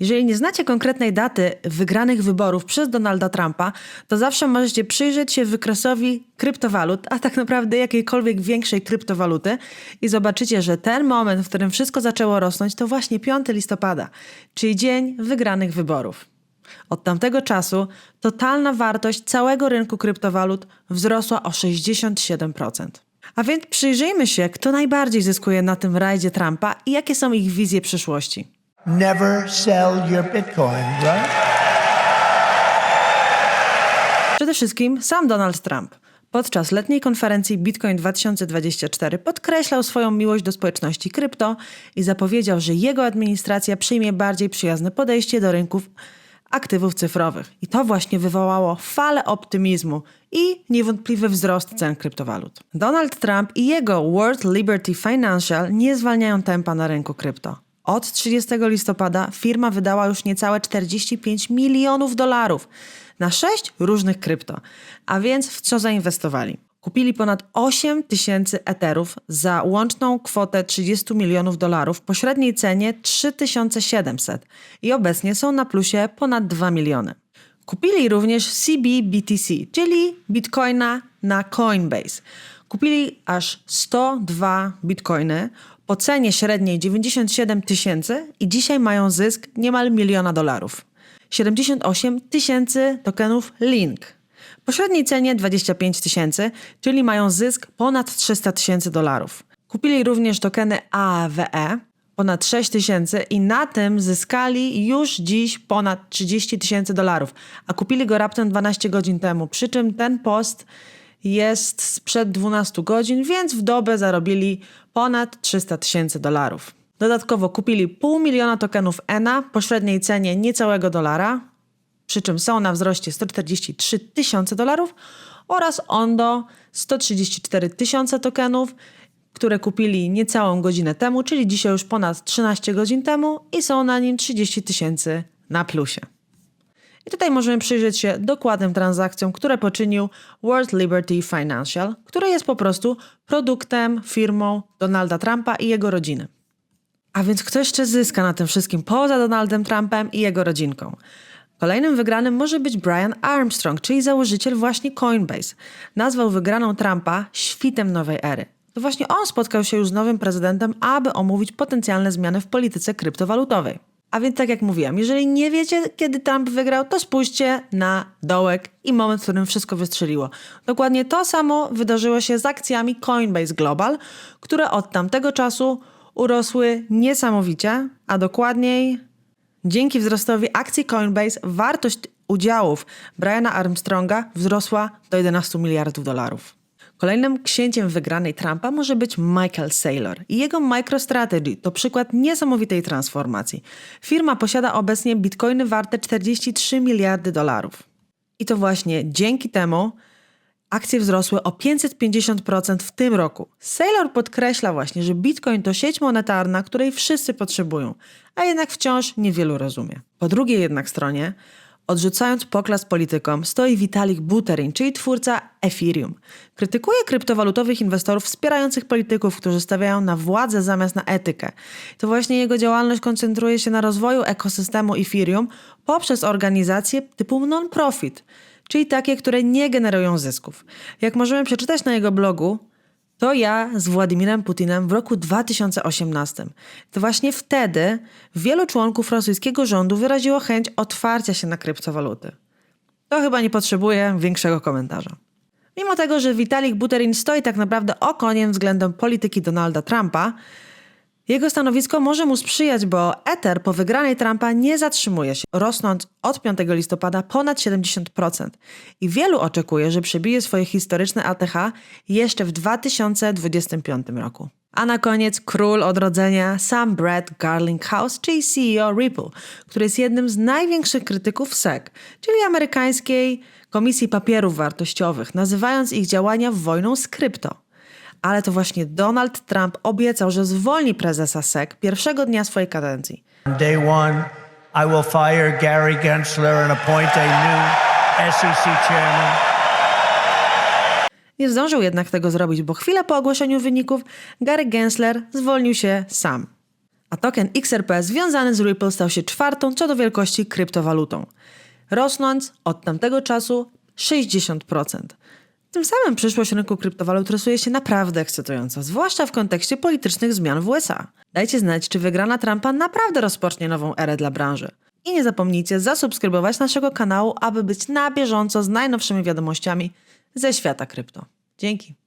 Jeżeli nie znacie konkretnej daty wygranych wyborów przez Donalda Trumpa, to zawsze możecie przyjrzeć się wykresowi kryptowalut, a tak naprawdę jakiejkolwiek większej kryptowaluty i zobaczycie, że ten moment, w którym wszystko zaczęło rosnąć, to właśnie 5 listopada, czyli dzień wygranych wyborów. Od tamtego czasu totalna wartość całego rynku kryptowalut wzrosła o 67%. A więc przyjrzyjmy się, kto najbardziej zyskuje na tym rajdzie Trumpa i jakie są ich wizje przyszłości. Never sell your Bitcoin, right? Przede wszystkim sam Donald Trump. Podczas letniej konferencji Bitcoin 2024 podkreślał swoją miłość do społeczności krypto i zapowiedział, że jego administracja przyjmie bardziej przyjazne podejście do rynków aktywów cyfrowych. I to właśnie wywołało falę optymizmu i niewątpliwy wzrost cen kryptowalut. Donald Trump i jego World Liberty Financial nie zwalniają tempa na rynku krypto. Od 30 listopada firma wydała już niecałe 45 milionów dolarów na sześć różnych krypto. A więc w co zainwestowali? Kupili ponad 8 tysięcy eterów za łączną kwotę 30 milionów dolarów po średniej cenie 3700 i obecnie są na plusie ponad 2 miliony. Kupili również CBBTC, czyli bitcoina na Coinbase. Kupili aż 102 bitcoiny po cenie średniej 97 tysięcy i dzisiaj mają zysk niemal miliona dolarów. 78 tysięcy tokenów Link. Po średniej cenie 25 tysięcy, czyli mają zysk ponad 300 tysięcy dolarów. Kupili również tokeny AAWE ponad 6 tysięcy i na tym zyskali już dziś ponad 30 tysięcy dolarów, a kupili go raptem 12 godzin temu. Przy czym ten post jest sprzed 12 godzin, więc w dobę zarobili ponad 300 tysięcy dolarów. Dodatkowo kupili pół miliona tokenów ENA po średniej cenie niecałego dolara, przy czym są na wzroście 143 tysiące dolarów oraz Ondo 134 tysiące tokenów, które kupili niecałą godzinę temu, czyli dzisiaj już ponad 13 godzin temu i są na nim 30 tysięcy na plusie. Tutaj możemy przyjrzeć się dokładnym transakcjom, które poczynił World Liberty Financial, który jest po prostu produktem, firmą Donalda Trumpa i jego rodziny. A więc kto jeszcze zyska na tym wszystkim poza Donaldem Trumpem i jego rodzinką? Kolejnym wygranym może być Brian Armstrong, czyli założyciel właśnie Coinbase. Nazwał wygraną Trumpa świtem nowej ery. To właśnie on spotkał się już z nowym prezydentem, aby omówić potencjalne zmiany w polityce kryptowalutowej. A więc tak jak mówiłam, jeżeli nie wiecie, kiedy Trump wygrał, to spójrzcie na dołek i moment, w którym wszystko wystrzeliło. Dokładnie to samo wydarzyło się z akcjami Coinbase Global, które od tamtego czasu urosły niesamowicie, a dokładniej dzięki wzrostowi akcji Coinbase wartość udziałów Briana Armstronga wzrosła do 11 miliardów dolarów. Kolejnym księciem wygranej Trumpa może być Michael Saylor i jego MicroStrategy to przykład niesamowitej transformacji. Firma posiada obecnie bitcoiny warte 43 miliardy dolarów. I to właśnie dzięki temu akcje wzrosły o 550% w tym roku. Saylor podkreśla właśnie, że Bitcoin to sieć monetarna, której wszyscy potrzebują, a jednak wciąż niewielu rozumie. Po drugiej jednak stronie, odrzucając poklask politykom, stoi Vitalik Buterin, czyli twórca Ethereum. Krytykuje kryptowalutowych inwestorów wspierających polityków, którzy stawiają na władzę zamiast na etykę. To właśnie jego działalność koncentruje się na rozwoju ekosystemu Ethereum poprzez organizacje typu non-profit – czyli takie, które nie generują zysków. Jak możemy przeczytać na jego blogu, to ja z Władimirem Putinem w roku 2018. To właśnie wtedy wielu członków rosyjskiego rządu wyraziło chęć otwarcia się na kryptowaluty. To chyba nie potrzebuje większego komentarza. Mimo tego, że Vitalik Buterin stoi tak naprawdę okoniem względem polityki Donalda Trumpa, jego stanowisko może mu sprzyjać, bo Ether po wygranej Trumpa nie zatrzymuje się, rosnąc od 5 listopada ponad 70%. I wielu oczekuje, że przebije swoje historyczne ATH jeszcze w 2025 roku. A na koniec król odrodzenia Sam Brad Garlinghouse, czyli CEO Ripple, który jest jednym z największych krytyków SEC, czyli amerykańskiej Komisji Papierów Wartościowych, nazywając ich działania wojną z krypto ale to właśnie Donald Trump obiecał, że zwolni prezesa SEC pierwszego dnia swojej kadencji. Day one, I will fire Gary Gensler and appoint a new SEC chairman. Nie zdążył jednak tego zrobić, bo chwilę po ogłoszeniu wyników Gary Gensler zwolnił się sam. A token XRP związany z Ripple stał się czwartą co do wielkości kryptowalutą, rosnąc od tamtego czasu 60%. Tym samym przyszłość rynku kryptowalut rysuje się naprawdę ekscytująco, zwłaszcza w kontekście politycznych zmian w USA. Dajcie znać, czy wygrana Trumpa naprawdę rozpocznie nową erę dla branży. I nie zapomnijcie zasubskrybować naszego kanału, aby być na bieżąco z najnowszymi wiadomościami ze świata krypto. Dzięki.